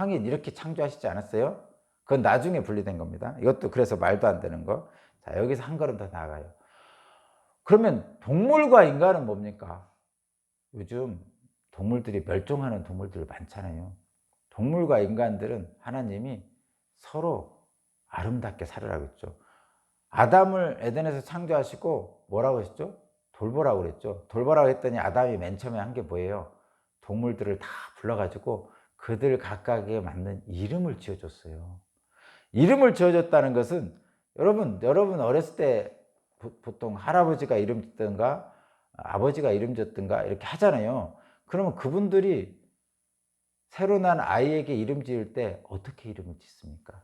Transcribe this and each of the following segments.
황인 이렇게 창조하시지 않았어요? 그건 나중에 분리된 겁니다. 이것도 그래서 말도 안 되는 거. 자, 여기서 한 걸음 더 나아가요. 그러면 동물과 인간은 뭡니까? 요즘 동물들이 멸종하는 동물들 많잖아요. 동물과 인간들은 하나님이 서로 아름답게 살으라고 했죠. 아담을 에덴에서 창조하시고 뭐라고 했죠? 돌보라고 그랬죠. 돌보라고 했더니 아담이 맨 처음에 한 게 뭐예요? 동물들을 다 불러가지고 그들 각각에 맞는 이름을 지어줬어요. 이름을 지어줬다는 것은 여러분, 여러분 어렸을 때 보- 보통 할아버지가 이름 짓든가 아버지가 이름 짓든가 이렇게 하잖아요. 그러면 그분들이 새로 난 아이에게 이름 지을 때 어떻게 이름을 짓습니까?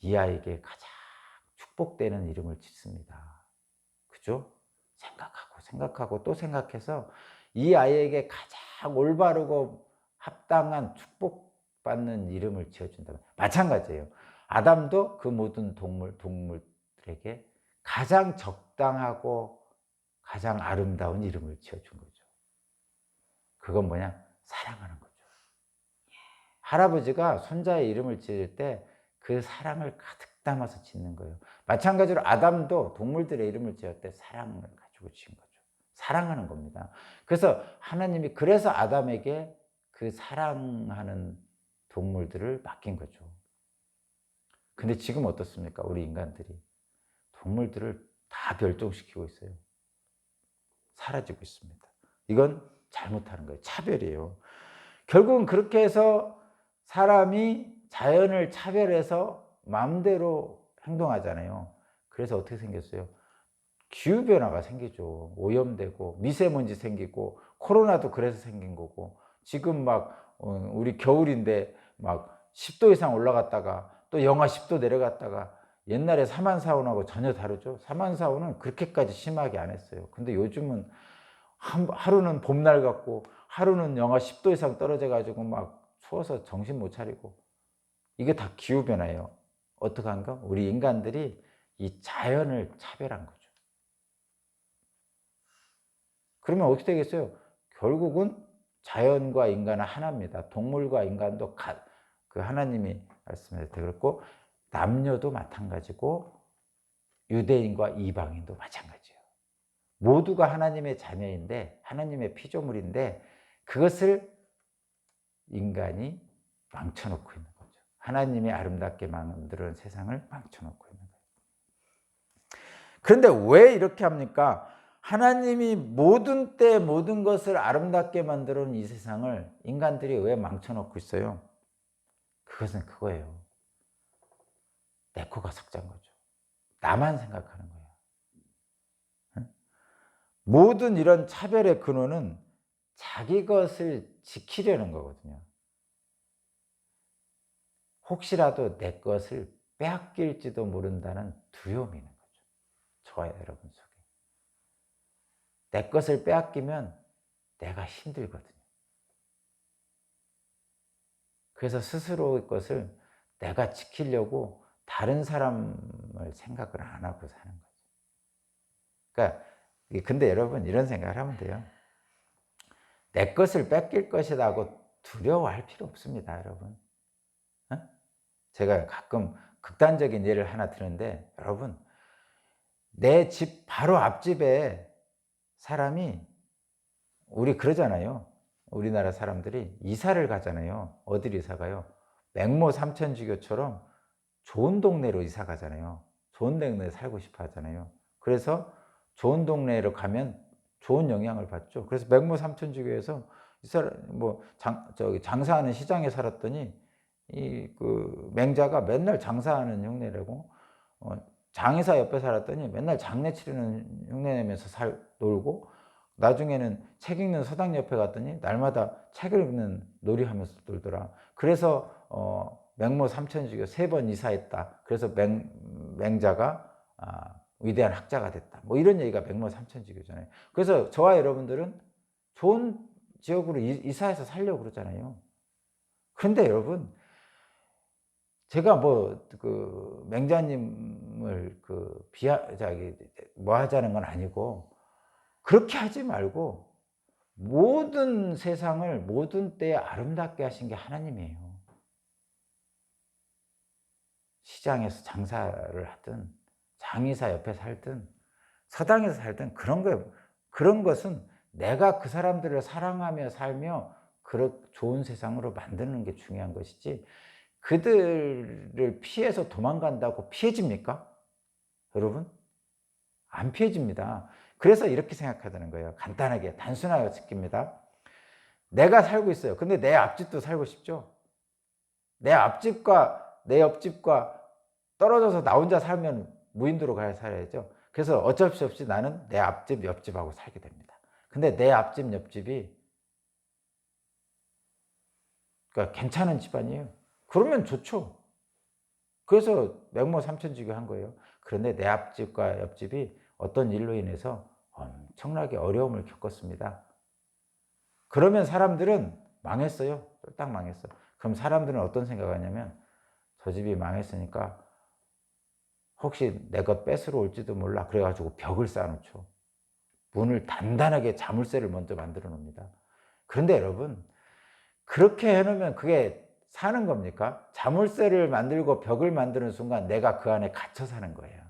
이 아이에게 가장 축복되는 이름을 짓습니다. 그죠? 생각하고 생각하고 또 생각해서 이 아이에게 가장 올바르고 합당한 축복받는 이름을 지어준다. 마찬가지예요. 아담도 그 모든 동물, 동물들에게 가장 적당하고 가장 아름다운 이름을 지어준 거죠. 그건 뭐냐? 사랑하는 거죠. 할아버지가 손자의 이름을 지을 때 그 사랑을 가득 담아서 짓는 거예요. 마찬가지로 아담도 동물들의 이름을 지을 때 사랑을 가지고 지은 거죠. 사랑하는 겁니다. 그래서 하나님이 그래서 아담에게 그 사랑하는 동물들을 맡긴 거죠. 근데 지금 어떻습니까? 우리 인간들이 동물들을 다 멸종시키고 있어요. 사라지고 있습니다. 이건 잘못하는 거예요. 차별이에요. 결국은 그렇게 해서 사람이 자연을 차별해서 마음대로 행동하잖아요. 그래서 어떻게 생겼어요? 기후변화가 생기죠. 오염되고, 미세먼지 생기고, 코로나도 그래서 생긴 거고, 지금 막, 어, 우리 겨울인데 막 10도 이상 올라갔다가 또 영하 10도 내려갔다가 옛날에 사만사원하고 전혀 다르죠. 사만사원은 그렇게까지 심하게 안 했어요. 근데 요즘은 한- 하루는 봄날 같고 하루는 영하 10도 이상 떨어져 가지고 막 추워서 정신 못 차리고 이게 다 기후 변화예요. 어떡한가? 우리 인간들이 이 자연을 차별한 거죠. 그러면 어떻게 되겠어요? 결국은 자연과 인간은 하나입니다. 동물과 인간도 가, 그 하나님이 말씀하셨 그렇고 남녀도 마찬가지고 유대인과 이방인도 마찬가지예요. 모두가 하나님의 자녀인데 하나님의 피조물인데 그것을 인간이 망쳐놓고 있는 거죠. 하나님이 아름답게 만드는 세상을 망쳐놓고 있는 거예요. 그런데 왜 이렇게 합니까? 하나님이 모든 때 모든 것을 아름답게 만들어 놓은 이 세상을 인간들이 왜 망쳐놓고 있어요? 그것은 그거예요. 내 코가 석자인 거죠. 나만 생각하는 거예요. 응? 모든 이런 차별의 근원은 자기 것을 지키려는 거거든요. 혹시라도 내 것을 빼앗길지도 모른다는 두려움이 있는 거죠. 저와 여러분 속에. 내 것을 빼앗기면 내가 힘들거든요. 그래서 스스로의 것을 내가 지키려고 다른 사람을 생각을 안 하고 사는 거죠. 그러니까 근데 여러분 이런 생각을 하면 돼요. 내 것을 뺏길 것이라고 두려워할 필요 없습니다, 여러분. 어? 제가 가끔 극단적인 예를 하나 드는데 여러분 내 집 바로 앞집에 사람이 우리 그러잖아요. 우리나라 사람들이 이사를 가잖아요. 어디를 이사 가요? 맹모 삼천지교처럼 좋은 동네로 이사 가잖아요. 좋은 동네에 살고 싶어 하잖아요. 그래서 좋은 동네로 가면 좋은 영향을 받죠. 그래서 맹모 삼천지교에서 이 사람 뭐장 저기 장사하는 시장에 살았더니 이 그 맹자가 맨날 장사하는 흉내내고 어, 장의사 옆에 살았더니 맨날 장례 치르는 흉내 내면서 살 놀고 나중에는 책 읽는 서당 옆에 갔더니 날마다 책을 읽는 놀이하면서 놀더라. 그래서 어, 맹모 삼천지교 세 번 이사했다. 그래서 맹, 맹자가 아, 위대한 학자가 됐다. 뭐 이런 얘기가 맹모 삼천지교잖아요. 그래서 저와 여러분들은 좋은 지역으로 이사해서 살려고 그러잖아요. 그런데 여러분, 제가 뭐 그 맹자님을 그 비하 저기 뭐 하자는 건 아니고 그렇게 하지 말고 모든 세상을 모든 때에 아름답게 하신 게 하나님이에요. 시장에서 장사를 하든 장의사 옆에 살든 서당에서 살든 그런 거 그런 것은 내가 그 사람들을 사랑하며 살며 그런 좋은 세상으로 만드는 게 중요한 것이지 그들을 피해서 도망간다고 피해집니까? 여러분? 안 피해집니다. 그래서 이렇게 생각하자는 거예요. 간단하게 단순하게 느낍니다. 내가 살고 있어요. 근데 내 앞집도 살고 싶죠? 내 앞집과 내 옆집과 떨어져서 나 혼자 살면 무인도로 가야 살아야죠. 그래서 어쩔 수 없이 나는 내 앞집, 옆집하고 살게 됩니다. 근데 내 앞집, 옆집이 그러니까 괜찮은 집안이에요. 그러면 좋죠. 그래서 맹모 삼천지교 한 거예요. 그런데 내 앞집과 옆집이 어떤 일로 인해서 엄청나게 어려움을 겪었습니다. 그러면 사람들은 망했어요. 딱 망했어. 그럼 사람들은 어떤 생각을 하냐면 저 집이 망했으니까 혹시 내것 뺏으러 올지도 몰라. 그래가지고 벽을 쌓아놓죠. 문을 단단하게 자물쇠를 먼저 만들어 놓습니다. 그런데 여러분, 그렇게 해놓으면 그게 사는 겁니까? 자물쇠를 만들고 벽을 만드는 순간 내가 그 안에 갇혀 사는 거예요.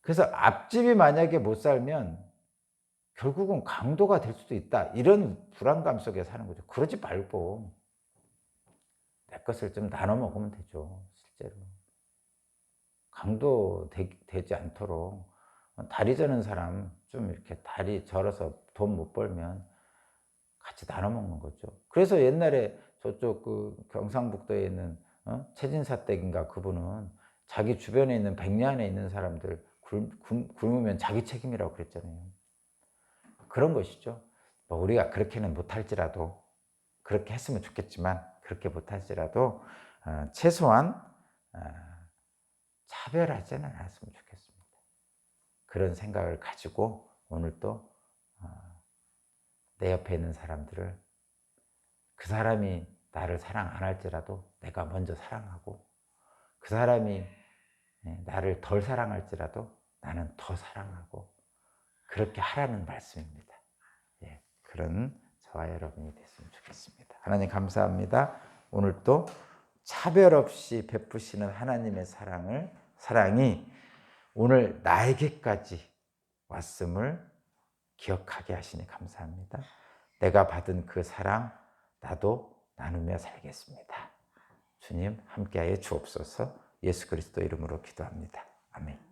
그래서 앞집이 만약에 못 살면 결국은 강도가 될 수도 있다. 이런 불안감 속에 사는 거죠. 그러지 말고 내 것을 좀 나눠 먹으면 되죠. 실제로. 강도 되, 지 않도록 다리 저는 사람 좀 이렇게 다리 절어서 돈 못 벌면 같이 나눠 먹는 거죠. 그래서 옛날에 저쪽 그 경상북도에 있는 어? 최진사댁인가 그분은 자기 주변에 있는 백년에 있는 사람들 굶 으면 자기 책임이라고 그랬잖아요. 그런 것이죠. 뭐 우리가 그렇게는 못할지라도 그렇게 했으면 좋겠지만 그렇게 못할지라도 어, 최소한 어, 차별하지는 않았으면 좋겠습니다. 그런 생각을 가지고 오늘 또 내 어, 옆에 있는 사람들을 그 사람이 나를 사랑 안 할지라도 내가 먼저 사랑하고 그 사람이 예, 나를 덜 사랑할지라도 나는 더 사랑하고 그렇게 하라는 말씀입니다. 예, 그런 저와 여러분이 됐으면 좋겠습니다. 하나님 감사합니다. 오늘 또 차별 없이 베푸시는 하나님의 사랑을 사랑이 오늘 나에게까지 왔음을 기억하게 하시니 감사합니다. 내가 받은 그 사랑 나도 나누며 살겠습니다. 주님 함께하여 주옵소서. 예수 그리스도 이름으로 기도합니다. 아멘.